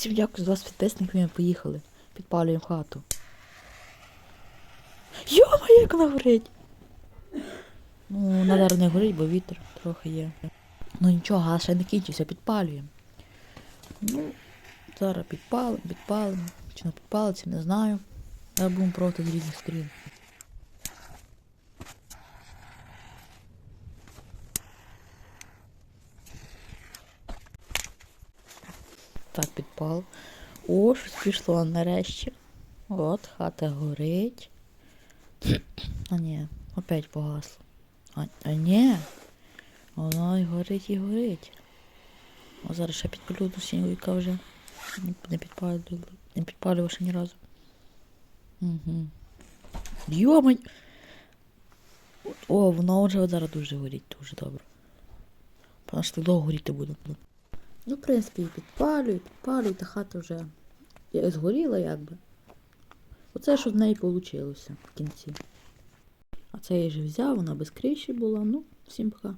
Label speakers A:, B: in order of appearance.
A: Всім дякую за 20 підписників, ми поїхали. Підпалюємо хату. Йома, як вона горить! Ну, надар не горить, бо вітер трохи є. Ну нічого, газ ще не кінчився, підпалюємо. Ну, зараз підпалимо, підпалимо. Чи не підпалиться, не знаю. Зараз будемо проти з різних сторін. Так, підпал. О, щось пішло нарешті. От, хата горить. А ні, опять погасло. А, а ні. Воно і горить і горить. О, зараз ще підпалю до сінька вже. Не- підпалював, не підпалював ще ні разу. Угу. Йомай! О, воно вже зараз дуже горить, дуже добре. Потому що довго горіти буде. Ну, в принципі, і підпалюю, підпалюю, та хата вже згоріла якби. Оце що в неї вийшло в кінці. А це я вже взяв, вона без криші була. Ну, всім пока.